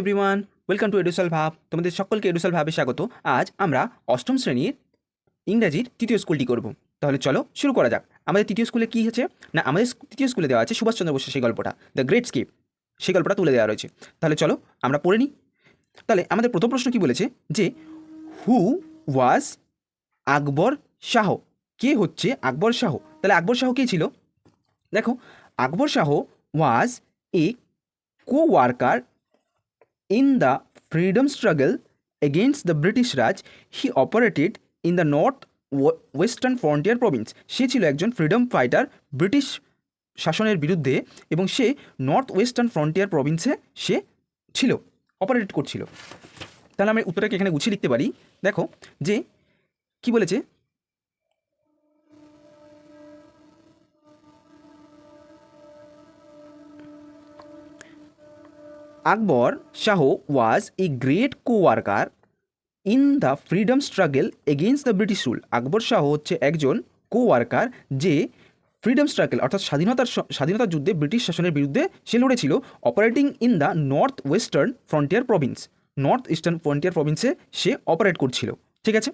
Everyone welcome to এডুসাল ভাব তোমাদের সকলকে এডুসাল ভাবে স্বাগত। আজ আমরা অষ্টম শ্রেণির ইংরাজির তৃতীয় স্কুলটি করব। তাহলে চলো শুরু করা যাক। আমাদের তৃতীয় স্কুলে কী হচ্ছে না, আমাদের তৃতীয় স্কুলে দেওয়া আছে সুভাষচন্দ্র বসু সেই গল্পটা দ্য গ্রেট স্কিপ সেই গল্পটা তুলে দেওয়া রয়েছে। তাহলে চলো আমরা পড়ে নিই। তাহলে আমাদের প্রথম প্রশ্ন কি বলেছে? যে হু ওয়াজ আকবর শাহ? কে হচ্ছে আকবর শাহ? তাহলে আকবর শাহ কে ছিল? দেখো, Akbar Shah was a coworker in the freedom struggle against the British Raj, he operated in the north western frontier province. সে ছিল একজন ফ্রিডম ফাইটার ব্রিটিশ শাসনের বিরুদ্ধে এবং সে নর্থ ওয়েস্টার্ন ফ্রন্টিয়ার প্রভিন্সে সে ছিল অপারেট করছিল। তাহলে আমি উত্তরটাকে এখানে গুছিয়ে লিখতে পারি। দেখো যে কি বলেছে? Akbar Shah was a great coworker in the freedom struggle against the British rule Akbar Shah হচ্ছে একজন কো ওয়ার্কার যে ফ্রিডম স্ট্রাগল অর্থাৎ স্বাধীনতার স- স্বাধীনতার যুদ্ধে ব্রিটিশ শাসনের বিরুদ্ধে সে লড়েছিল operating in the north western frontier province north eastern frontier প্রভিন্সে সে অপারেট করছিল। ঠিক আছে?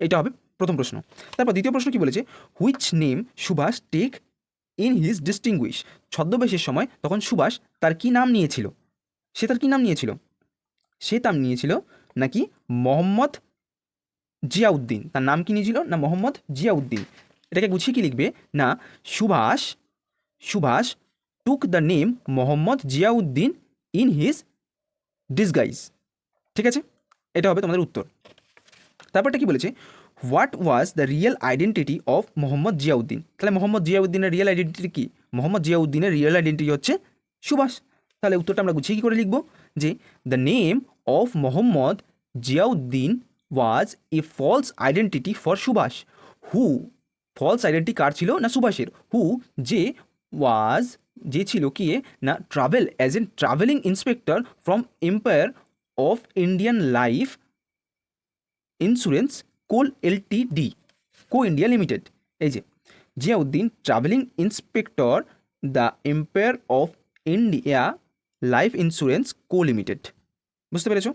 এটা হবে প্রথম প্রশ্ন। তারপর দ্বিতীয় প্রশ্ন কি বলেছে? Which name Subhash take in his distinguish ছদ্মবেশের সময় তখন সুভাষ তার কি নাম নিয়েছিল? সে তার কি নাম নিয়েছিল? সে তার নিয়েছিল নাকি মোহাম্মদ জিয়াউদ্দিন। তার নাম কি নিয়েছিল? না, মোহাম্মদ জিয়াউদ্দিন। এটাকে গুছিয়ে কি লিখবে? না, Subhash Subhash took the name Mohammad Ziauddin in his disguise ঠিক আছে? এটা হবে তোমাদের উত্তর। তারপরটা কি বলেছে? What was the real identity of Mohammad Ziauddin? তাহলে মোহাম্মদ জিয়াউদ্দিনের রিয়েল আইডেন্টিটি কি? মোহাম্মদ জিয়াউদ্দিনের রিয়েল আইডেন্টিটি হচ্ছে সুভাষ। তাহলে উত্তরটা আমরা গুছিয়ে কী করে লিখব? যে the name of Mohammad Ziauddin was a false identity for Subhash who false identity কার ছিল না সুভাষের হু যে ওয়াজ যে ছিল কি না travel as an travelling inspector from empire of Indian life insurance coal LTD co India limited এই যে Ziauddin travelling inspector the empire of India life insurance co limited বুঝতে পেরেছ?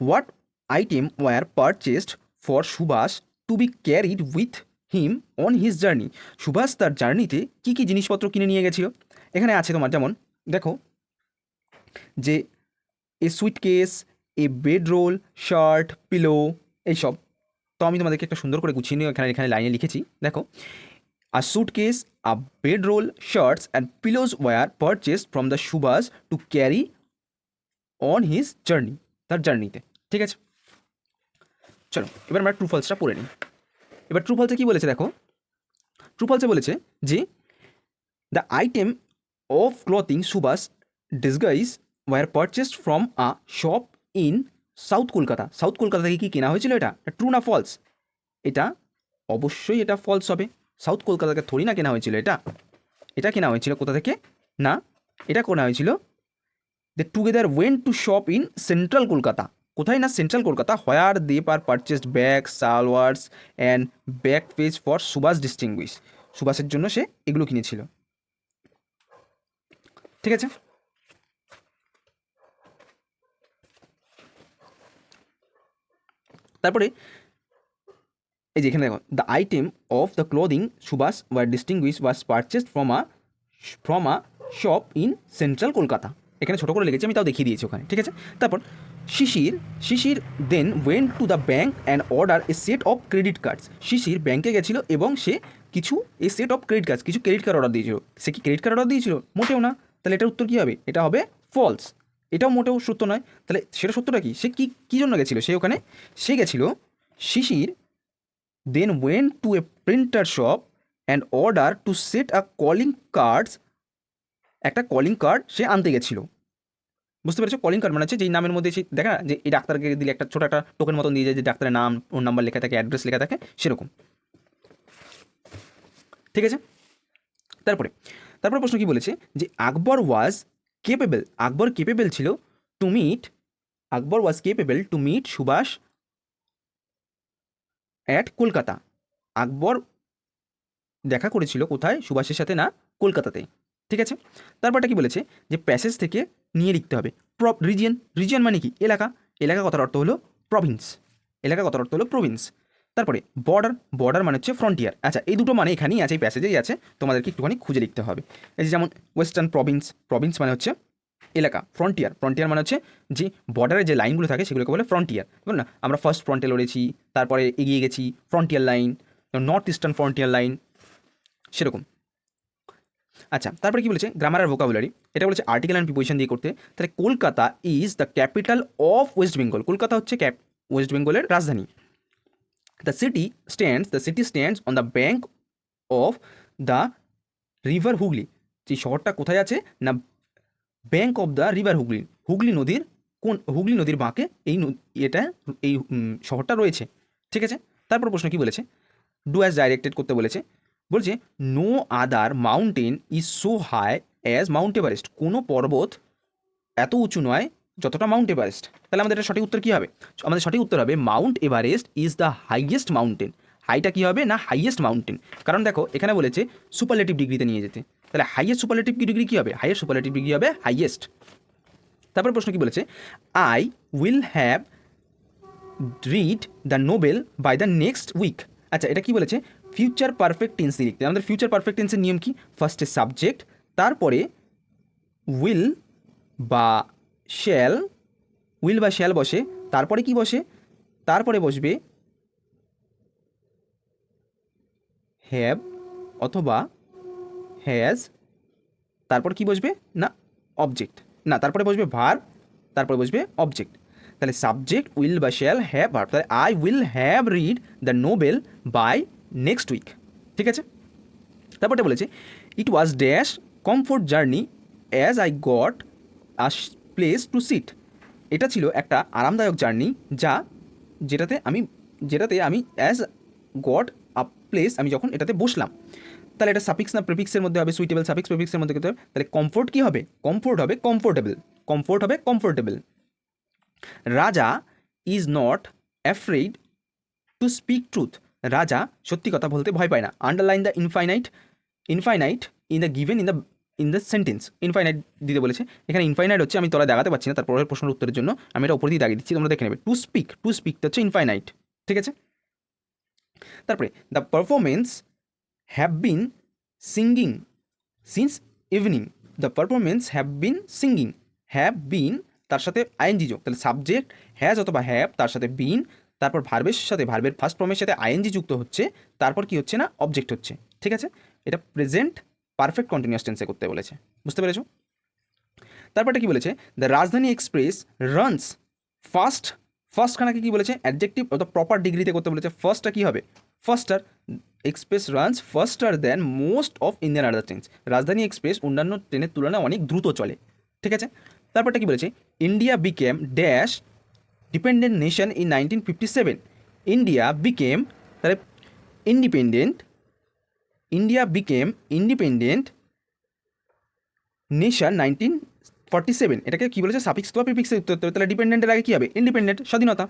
What item were purchased for Subhash to be carried with him on his journey? Subhash তার জার্নিতে কী কী জিনিসপত্র কিনে নিয়ে গেছিল? এখানে আছে তোমার যেমন, দেখো, যে a suitcase a bed roll shirt pillow এইসব। তো আমি তোমাদেরকে একটা সুন্দর করে গুছিয়ে নিয়ে এখানে এখানে লাইনে লিখেছি। দেখো suitcase a bed roll shirts and pillows were purchase from the Subhash to carry on his journey তার জার্নিতে ঠিক আছে? চলো, এবার আমরা ট্রু ফলসটা পড়ে নিই। এবার ট্রু ফলসে কী বলেছে দেখো? ট্রু ফলসে বলেছে যে the item of clothing Subhash disguise were purchased from a shop in south Kolkata south Kolkata থেকে কি কেনা হয়েছিল এটা? ট্রু না ফলস এটা অবশ্যই এটা ফলস হবে। সাউথ কলকাতা থেকে থোড়ি না কেনা হয়েছিল এটা? এটা কেনা হয়েছিল কোথা থেকে? না, এটা কেনা হয়েছিল they together went to shop in central Kolkata কোথায় না central Kolkata where they per purchased bag salwars and back page for Subhash distinguish সুভাষের জন্য সে এগুলো কিনেছিল। ঠিক আছে? তারপরে এই যে এখানে দেখো the item of the clothing Subhash were distinguish was purchased from a from a shop in central Kolkata এখানে ছোটো করে লিখেছি, আমি তাও দেখিয়ে দিয়েছি ওখানে, ঠিক আছে? তারপর, Shishir Shishir then went to the bank and order a set of credit cards Shishir ব্যাংকে গেছিল এবং সে কিছু a set of credit cards কিছু ক্রেডিট কার্ড অর্ডার দিয়েছিল। সে কি ক্রেডিট কার্ড অর্ডার দিয়েছিল? মোটেও না। তাহলে এটার উত্তর কী হবে? এটা হবে ফলস এটাও মোটেও সত্য নয়। তাহলে সেটা সত্যটা কি? সে কী কী জন্য গেছিল? সে ওখানে, সে গেছিল Shishir then went to a printer shop and order to set a calling cards একটা কলিং কার্ড সে আনতে গেছিল। বুঝতে পেরেছ? কলিং কার্ড মানে হচ্ছে যেই নামের মধ্যে সে দেখা, যে এই ডাক্তারকে দিলে একটা ছোটো একটা টোকেন মতন দিয়ে যায়, যে ডাক্তারের নাম ওর নাম্বার লেখা থাকে অ্যাড্রেস লেখা থাকে, সেরকম। ঠিক আছে? তারপরে তারপরে প্রশ্ন কি বলেছে? যে Akbar was capable Akbar capable ছিল to meet Akbar was capable to meet Subhash at Kolkata. Akbar দেখা করেছিল কোথায়? সুভাষের সাথে না? কলকাতাতে। ঠিক আছে? তারপরটা কি বলেছে? যে প্যাসেজ থেকে নিয়ে লিখতে হবে। প্রপ রিজিয়ন রিজিয়ন মানে কি? এলাকা। এলাকা কথার অর্থ হলো প্রভিন্স এলাকা কথার অর্থ হলো প্রভিন্স তারপরে বর্ডার বর্ডার মানে হচ্ছে ফ্রন্টিয়ার আচ্ছা এই দুটো মানে এখানেই আছে, এই প্যাসেজেই আছে। তোমাদেরকে একটুখানি খুঁজে লিখতে হবে। এই যেমন ওয়েস্টার্ন প্রভিন্স প্রভিন্স মানে হচ্ছে এলাকা ফ্রন্টিয়ার ফ্রন্টিয়ার মানে হচ্ছে যে বর্ডারের যে লাইনগুলো থাকে সেগুলোকে বলে ফ্রন্টিয়ার বুঝলেন না, আমরা ফার্স্ট ফ্রন্টে লড়েছি, তারপরে এগিয়ে গেছি frontier line north eastern frontier line সেরকম। আচ্ছা তারপরে কি বলেছে? গ্রামার ভোকাবুলারি এটা বলেছে আর্টিকেল অ্যান্ড প্রিপোজিশন দিয়ে করতে। তাহলে Kolkata is the capital of west Bengal Kolkata হচ্ছে ক্যাপ ওয়েস্ট বেঙ্গলের রাজধানী। The city stands the city stands on the bank of the river Hooghly যে শহরটা কোথায় আছে? না bank of the river Hooghly Hooghly নদীর কোন, হুগলি নদীর বাঁকে এই এটা এই শহরটা রয়েছে। ঠিক আছে? তারপর প্রশ্ন কি বলেছে? ডু অ্যাজ ডাইরেক্টেড করতে বলেছে। বলছে no other mountain is so high as mount Everest কোনো পর্বত এত উঁচু নয় যতটা মাউন্ট এভারেস্ট তাহলে আমাদের এটা সঠিক উত্তর কী হবে? আমাদের সঠিক উত্তর হবে mount Everest is the highest mountain হাইটা কী হবে না হাইয়েস্ট মাউন্টেন কারণ দেখো, এখানে বলেছে সুপারলেটিভ ডিগ্রিতে নিয়ে যেতে। তাহলে হাইয়েস্ট সুপারলেটিভ ডিগ্রি কী হবে? হাইয়েস্ট সুপারলেটিভ ডিগ্রি হবে হাইয়েস্ট তারপরে প্রশ্ন কি বলেছে? I will have read the novel by the next week আচ্ছা এটা কি বলেছে? ফিউচার পারফেক্ট টেন্স লিখতে। আমাদের ফিউচার পারফেক্ট টেন্সের নিয়ম কি? ফার্স্টে সাবজেক্ট তারপরে উইল বা শ্যাল উইল বা শ্যাল বসে, তারপরে কি বসে? তারপরে বসবে হ্যাভ অথবা হ্যাজ তারপর কি বসবে? না অবজেক্ট না, তারপরে বসবে ভার তারপরে বসবে অবজেক্ট তাহলে সাবজেক্ট উইল বা শ্যাল হ্যাভ ভার্ব তাহলে I will have read the novel by next week ঠিক আছে? তারপরটা বলেছে it was dash comfort journey as I got a place to sit এটা ছিল একটা আরামদায়ক জার্নি, যা যেটাতে আমি যেটাতে আমি অ্যাজ গট আ প্লেস আমি যখন এটাতে বসলাম তাহলে এটা সাফিক্স না প্রিফিক্সের মধ্যে হবে সুইটেবল সাফিক্স প্রিফিক্সের মধ্যে হবে। তাহলে কমফোর্ট কী হবে? কমফোর্ট হবে কমফোর্টেবল কমফোর্ট হবে comfortable Raja is not afraid to speak truth Raja সত্যি কথা বলতে ভয় পায় না। Underline the infinite infinite in the given in the in the sentence infinite দিতে বলেছে। এখানে ইনফাইনাইট হচ্ছে, আমি তোরা দেখাতে পারছি না তার পরের প্রশ্নের উত্তরের জন্য আমি এটা উপর দিয়ে দাগিয়ে দিচ্ছি, তোমরা দেখে নেবে। টু স্পিক টু স্পিক হচ্ছে ইনফাইনাইট ঠিক আছে? তারপরে the performance have been singing since evening the performance have been singing have been তার সাথে আইএনজি যোগ। তাহলে সাবজেক্ট হ্যাজ অথবা হ্যাভ তার সাথে বিন তারপর ভার্বের সাথে ভার্বের ফার্স্ট ফর্মের সাথে আইএনজি যুক্ত হচ্ছে, তারপর কি হচ্ছে না অবজেক্ট হচ্ছে। ঠিক আছে? এটা প্রেজেন্ট পারফেক্ট কন্টিনিউয়াস টেন্সে করতে বলেছে। বুঝতে পেরেছ? তারপরটা কি বলেছে? The Rajdhani express runs fast fast খানাকে কি বলেছে? অ্যাডজেক্টিভ অর্থাৎ প্রপার ডিগ্রিতে করতে বলেছে। ফার্স্টটা কি হবে? Faster express runs faster than most of Indian other trains Rajdhani express অন্যান্য ট্রেনের তুলনায় অনেক দ্রুত চলে। ঠিক আছে? তারপরটা কি বলেছে? India became dash dependent nation in nineteen fifty seven India became তাহলে independent India became independent nation nineteen forty seven এটাকে কী বলেছে? সাফিক্স বা প্রিফিক্সে উত্তর তাহলে ডিপেন্ডেন্টের আগে কী হবে? ইন্ডিপেন্ডেন্ট স্বাধীনতা।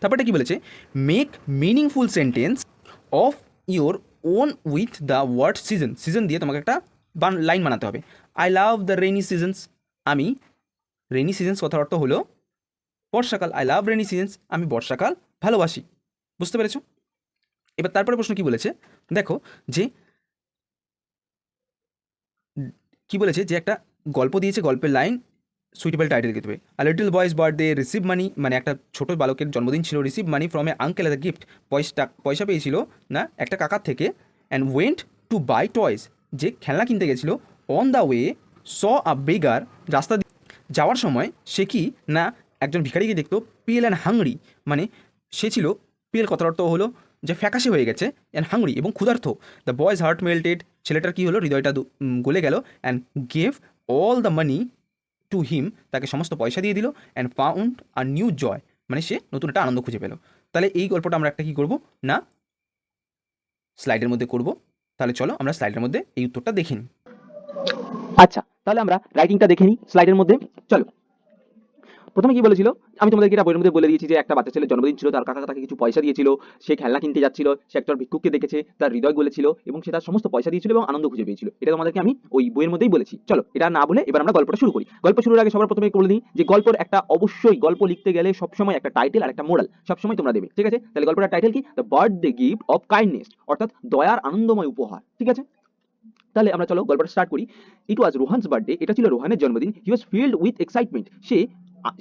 তারপরটা কী বলেছে? Make meaningful sentence of your own with the word season season দিয়ে তোমাকে একটা লাইন বানাতে হবে। I love the rainy seasons আমি রেনি সিজনস কথার অর্থ হলো বর্ষাকাল। আই লাভ রেনি সিজনস আমি বর্ষাকাল ভালোবাসি। বুঝতে পেরেছ? এবার তারপরে প্রশ্ন কি বলেছে? দেখো যে, কি বলেছে? যে একটা গল্প দিয়েছে, গল্পের লাইন সুইটেবল টাইটেল দিতে হবে a little boy's birthday receive money মানে একটা ছোট বালকের জন্মদিন ছিল receive money from a uncle a gift পয়সা পয়সা পেয়েছিল, না, একটা কাকার থেকে and went to buy toys যে খেলনা কিনতে গেছিল on the way saw a beggar রাস্তা যাওয়ার সময়, সে কি, না, একজন ভিখারিকে দেখতো পিএল অ্যান্ড হাংরি মানে সে ছিল পিএল কথার অর্থ হলো যে ফ্যাকাশে হয়ে গেছে অ্যান্ড হাংরি এবং ক্ষুধার্থ দ্য বয়েজ হার্ট মেল্টেড ছেলেটার কী হলো, হৃদয়টা গলে গেল and gave all the money to him তাকে সমস্ত পয়সা দিয়ে দিল and found a new joy মানে সে নতুন একটা আনন্দ খুঁজে পেল। তাহলে এই গল্পটা আমরা একটা কি করব? না স্লাইডের মধ্যে করব। তাহলে চলো আমরা স্লাইডের মধ্যে এই উত্তরটা দেখে নিই। আচ্ছা তাহলে আমরা রাইটিংটা দেখে নিই স্লাইডের মধ্যে। চলো। প্রথমে কি বলেছিল? আমি তোমাদেরকে এটা বইয়ের মধ্যে বলে দিয়েছি যে একটা বাচ্চা ছেলের জন্মদিন ছিল, তার কাকা তাকে কিছু পয়সা দিয়েছিল, সে খেলনা কিনতে যাচ্ছিল, সে একটা ভিক্ষুককে দেখেছে, তার হৃদয় গলেছিল এবং সে তার সমস্ত পয়সা দিয়েছিল এবং আনন্দ খুঁজে পেয়েছিল। এটা তোমাদেরকে আমি ওই বইয়ের মধ্যেই বলেছি। চলো, এটা না বলে এবার আমরা গল্পটা শুরু করি। গল্প শুরুর আগে সবার প্রথমে বলে দিই যে গল্পের একটা অবশ্যই গল্প লিখতে গেলে সবসময় একটা টাইটেল আর একটা মোরাল সবসময় তোমরা দেবে, ঠিক আছে? তাহলে গল্পটার টাইটেল কি? The birthday gift of kindness অর্থাৎ দয়ার আনন্দময় উপহার, ঠিক আছে? তাহলে আমরা চলো গল্পটা স্টার্ট করি। ইট ওয়াজ রোহানস বার্থডে এটা ছিল রোহানের জন্মদিন। He was filled with excitement সে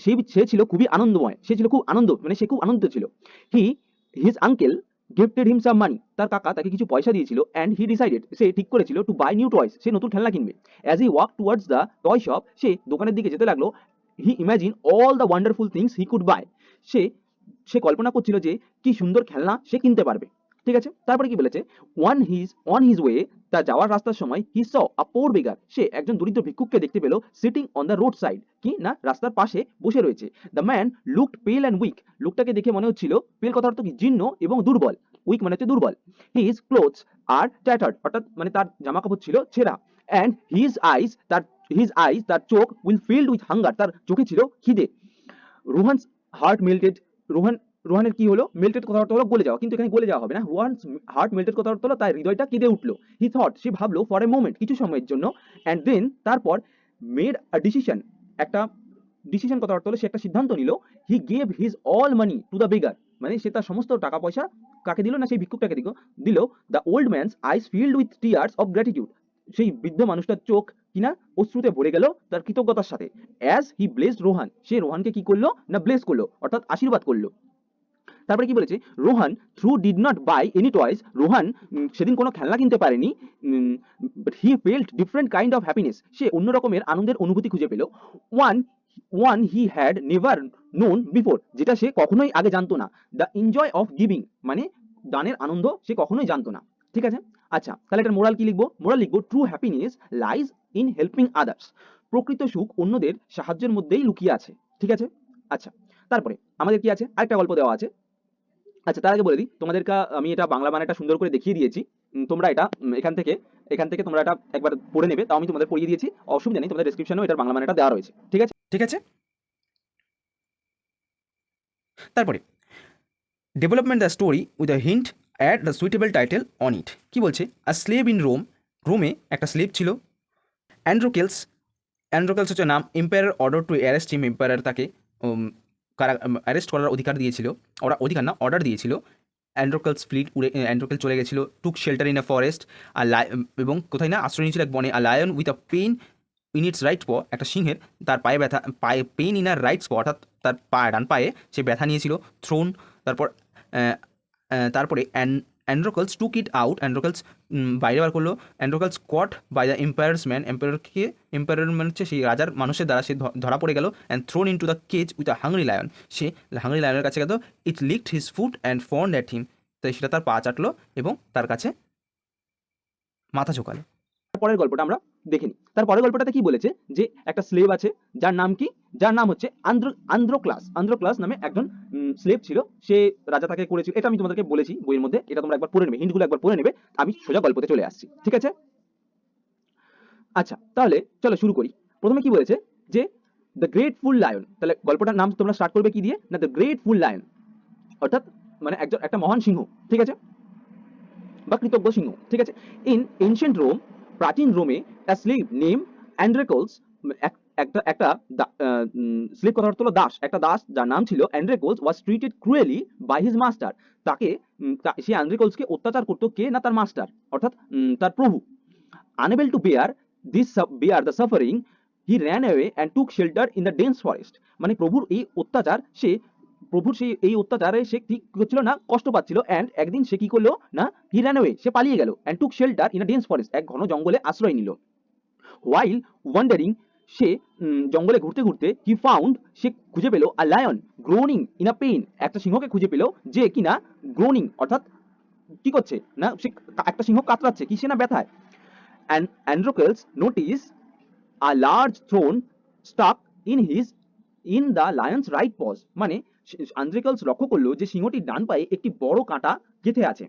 সে সে ছিল খুবই আনন্দময়, সে ছিল খুব আনন্দ মানে সে খুব আনন্দিত ছিল। He his uncle gifted him some money তার কাকা তাকে কিছু পয়সা দিয়েছিল অ্যান্ড হি ডিসাইডেড সে ঠিক করেছিল টু বাই নিউ টয়েস সে নতুন খেলনা কিনবে। As he walk towards the toy shop সে দোকানের দিকে যেতে লাগল he imagine all the wonderful things he could buy সে সে কল্পনা করছিল যে কি সুন্দর খেলনা সে কিনতে পারবে। ঠিক আছে? তারপরে কি বলেছে? One his on his way তার যাওয়ার রাস্তার সময় হি স পোর বেগার সে একজন দরিদ্র ভিক্ষুককে দেখতে পেল sitting on the road side কি না? রাস্তার পাশে বসে রয়েছে। The man looked pale and weak লুকটাকে দেখে মনে হচ্ছিল পেল কথা অর্থ কি? জীর্ণ এবং দুর্বল। উইক মানে হচ্ছে দুর্বল। হিজ ক্লোথস আর ট্যাটার্ড অর্থাৎ মানে তার জামা কাপড় ছিল ছেঁড়া। অ্যান্ড হিজ আইস তার হিজ আইস তার চোখ উইল ফিল্ড উইথ হাঙ্গার তার চোখে ছিল খিদে। রোহানস হার্ট মেল্টেড রোহান রোহানের কি হলো? মেল্টেড কথা অর্থ হলো, গলে যাওয়া। কিন্তু এখানে গলে যাওয়া হবে না। রোহানস হার্ট মেল্টেড কথা অর্থ হলো তার হৃদয়টা কেঁদে উঠল। হি থট সে ভাবলো ফর এ মোমেন্ট কিছু সময়ের জন্য। অ্যান্ড দেন তারপর মেড আ ডিসিশন একটা ডিসিশন কথা অর্থ হলো, সে একটা সিদ্ধান্ত নিল। He gave his all money to the beggar মানে সে তার সমস্ত টাকা পয়সা কাকে দিল না সেই ভিক্ষুকটাকে দিল? দিল the old man's eyes filled with tears of gratitude সেই বৃদ্ধ মানুষটার চোখ কিনা অশ্রুতে ভরে গেল তার কৃতজ্ঞতার সাথে। অ্যাজ হি ব্লেসড রোহান সে রোহানকে কি করল? না ব্লেস করল? অর্থাৎ আশীর্বাদ করল। তারপরে কি বলেছে? Rohan though did not buy any toys Rohan সেদিন কোনো খেলনা কিনতে পারেনি but he felt different kind of happiness সে অন্য রকমের আনন্দের অনুভূতি খুঁজে পেল। One one he had never known before যেটা সে কখনোই আগে জানতো না। দ্য এনজয় অফ গিভিং মানে দানের আনন্দ সে কখনোই জানতো না। ঠিক আছে? আচ্ছা তাহলে এটা মোরাল কি লিখব? মোরাল লিখব true happiness lies in helping others প্রকৃত সুখ অন্যদের সাহায্যের মধ্যেই লুকিয়ে আছে। ঠিক আছে? আচ্ছা তারপরে আমাদের কি আছে? আরেকটা গল্প দেওয়া আছে। আচ্ছা তার আগে বলে দিই, তোমাদেরকে, আমি এটা বাংলা বানানটা সুন্দর করে দেখিয়ে দিয়েছি। তোমরা এটা এখান থেকে এখান থেকে তোমরা এটা একবার পড়ে নেবে। তাও আমি তোমাদের পড়িয়ে দিয়েছি। অসুবিধা নেই, তোমাদের ডেসক্রিপশনেও এটার বাংলা বানানটা দেওয়া রয়েছে। ঠিক আছে? ঠিক আছে? তারপরে development the story with a hint add the suitable title on it কি বলছে? আ স্লেভ ইন রোম রোমে একটা স্লেভ ছিল। অ্যান্ড্রোকেলস অ্যান্ড্রোকেলস হচ্ছে নাম emperor order to arrest him emperor তাকে কারা অ্যারেস্ট করার অধিকার দিয়েছিল। ওরা অধিকার না অর্ডার দিয়েছিল। অ্যান্ড্রোকেলস স্প্লিট উড়ে অ্যান্ড্রোকেল চলে গেছিল took shelter in a forest আর এবং কোথায় না, আশ্রয় নিয়েছিল এক বনে আর lion with a pain in its right paw একটা সিংহের, তার পায়ে ব্যথা, পায়ে পেইন ইন আর রাইট প অর্থাৎ তার পা, ডান পায়ে, সে ব্যথা নিয়েছিল থ্রোন তারপর তারপরে অ্যান্ড অ্যান্ড্রোকলস টুক ইট আউট অ্যান্ড্রোকলস বাইরে বার করল। Androcles caught by the emperor's man এম্পায়ারকে empire মানে হচ্ছে সেই রাজার মানুষের দ্বারা সে ধরা পড়ে গেল and thrown into the cage with a hungry lion say hungry লায়নের কাছে গেল। It licked his foot and fawned at him তাই সেটা তার পা চাটলো এবং তার কাছে মাথা ঝোকালো। পরের গল্পটা আমরা দেখে নিই তার পরের গল্পটাতে কি বলেছে? যে একটা স্লেভ আছে, যার নাম কি? যার নাম হচ্ছে আন্দ্র আন্দ্রোক্লাস। আন্দ্রোক্লাস নামে একজন স্লেভ ছিল। সে রাজা তাকে করেছিল। এটা আমি তোমাদেরকে বলেছি বইয়ের মধ্যে। এটা তোমরা একবার পড়ে নেবে। হিন্টগুলো একবার পড়ে নেবে। আমি সোজা গল্পতে চলে আসছি। ঠিক আছে? আচ্ছা তাহলে চলো শুরু করি। প্রথমে কি বলেছে? যে দ্য গ্রেট ফুল লায়ন তাহলে গল্পটার নাম তোমরা স্টার্ট করবে কি দিয়ে? না দ্য গ্রেট ফুল লায়ন অর্থাৎ মানে একজন, একটা মহান সিংহ। ঠিক আছে? বা কৃতজ্ঞ সিংহ। ঠিক আছে? ইন এনশিয়েন্ট রোম প্রাচীন রোমে slave নেম অ্যান্ড্রেকলস একটা একটা স্লিপ কথা হলো দাস। একটা দাস যার নাম ছিল Androcles was treated cruelly by his master তাকে সেই অ্যান্ড্রেকোলসকে অত্যাচার করতো কে না তার মাস্টার অর্থাৎ তার প্রভু। Unable to bear this bear the suffering he ran away and took shelter in the dense forest মানে প্রভুর এই অত্যাচার সে প্রভুর সেই, এই অত্যাচারে সে কি করছিল না, কষ্ট পাচ্ছিল। অ্যান্ড একদিন সে কি করল? না হি র্যান অ্যাওয়ে সে পালিয়ে গেল and took shelter in a dense forest এক ঘন জঙ্গলে আশ্রয় নিল। ওয়াইল ওয়ান্ডারিং সে জঙ্গলে ঘুরতে ঘুরতে হি ফাউন্ড সে খুঁজে পেল a lion groaning in a pain একটা সিংহকে খুঁজে পেল যে কিনা গ্রোনিং অর্থাৎ কি করছে? না, সে একটা সিংহ কাতরাচ্ছে, কি সে না ব্যথায়? And Androcles notice a large thorn stuck in his in the lion's right paw মানে আন্দ্রিকলস লক্ষ্য করল যে সিংহটির ডান পায়ে একটি বড় কাঁটা গেঁথে আছে।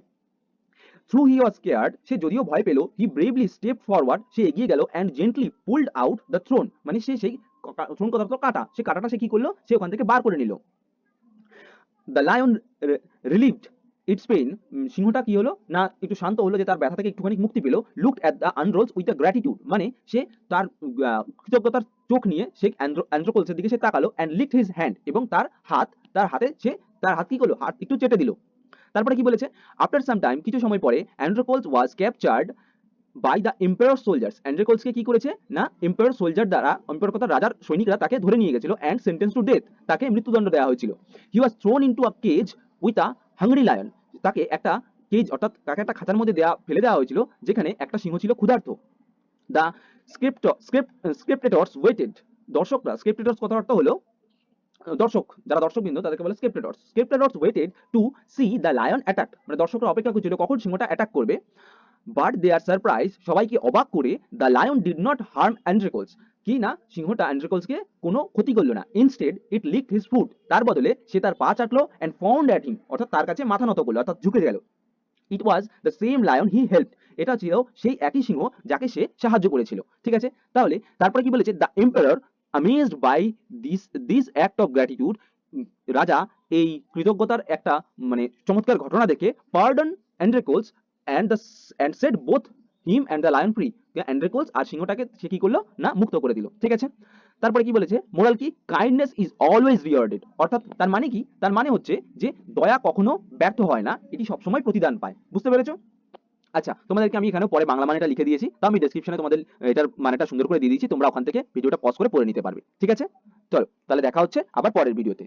থ্রু হি ওয়াজ কেয়ার্ড সে যদিও ভয় পেল হি ব্রেভলি স্টেপ ফরওয়ার্ড সে এগিয়ে গেল and gently pulled out the thorn মানে সে সেই থ্রোন কথা তো কাটা। সে কাটাটা সে কি করল? সে ওখান থেকে বার করে নিল। The lion relieved its pain সিংহটা কি হলো? না, একটু শান্ত হলো যে তার ব্যথা থেকে একটুখানি মুক্তি পেল। Look at the Androcles with the gratitude মানে সে তার কৃতজ্ঞতার চোখ নিয়ে সে অ্যান্ড্রোকোলসের দিকে সে তাকালো অ্যান্ড লিফট হিজ হ্যান্ড এবং তার হাত, তার হাতে সে, তার হাত কি করল? হাত একটু চেটে দিল। তারপরে কি বলেছে? আফটার সাম টাইম কিছু সময় পরে Androcles was captured by the emperor soldiers অ্যান্ড্রোকোলসকে কি করেছে? না এম্পায়ার সোলজার দ্বারা এম্পায়ার কথা রাজার সৈনিকরা তাকে ধরে নিয়ে গেছিল অ্যান্ড সেন্টেন্স টু ডেথ তাকে মৃত্যুদণ্ড দেওয়া হয়েছিল। He was thrown into a cage with a hungry lion তাকে একটা কেজ অর্থাৎ তাকে একটা খাঁচার মধ্যে দেওয়া ফেলে দেওয়া হয়েছিল, যেখানে একটা সিংহ ছিল ক্ষুধার্ত। The script script spectators waited দর্শকরা স্ক্রিপ্টেটর্স কথা অর্থ হলো, দর্শক, যারা দর্শক বিন্দু, তাদেরকে বলে spectators spectators waited to see the lion attack মানে দর্শকরা অপেক্ষা করছিল কখন সিংহটা অ্যাটাক করবে। বাট দে আর সারপ্রাইজ সবাইকে অবাক করে the lion did not harm Androcles কি না? সিংহটা অ্যান্ড্রিকলসকে কোনো ক্ষতি করল না। Instead it lick his food তার বদলে সে তার পা চাটলো অ্যান্ড ফাউন্ড অ্যাট হিম অর্থাৎ তার কাছে মাথা নত করল, অর্থাৎ ঝুঁকে গেল। It was the same lion he help এটা ছিল সেই একই সিংহ যাকে সে সাহায্য করেছিল। ঠিক আছে? তাহলে তারপরে কি বলেছে? The emperor amazed by this this act of gratitude রাজা এই কৃতজ্ঞতার একটা মানে চমৎকার ঘটনা দেখে pardon Androcles and the and set both him and the lion free Androcles আর সিংহটাকে সে কি করল? না, মুক্ত করে দিল। ঠিক আছে? তারপরে কি বলেছে? মোরাল কি? কাইন্ডনেস ইজ অলওয়েজ রিওয়ার্ডেড অর্থাৎ তার মানে কি? তার মানে হচ্ছে যে দয়া কখনো ব্যর্থ হয় না, এটি সবসময় প্রতিদান পায়। বুঝতে পেরেছ? আচ্ছা তোমাদেরকে আমি এখানে পরে বাংলা মানেটা লিখে দিয়েছি। তো আমি ডেসক্রিপশনে তোমাদের এটার মানেটা সুন্দর করে দিয়ে দিয়েছি। তোমরা ওখান থেকে ভিডিওটা পজ করে পড়ে নিতে পারবে। ঠিক আছে? চলো, তাহলে দেখা হচ্ছে আবার পরের ভিডিওতে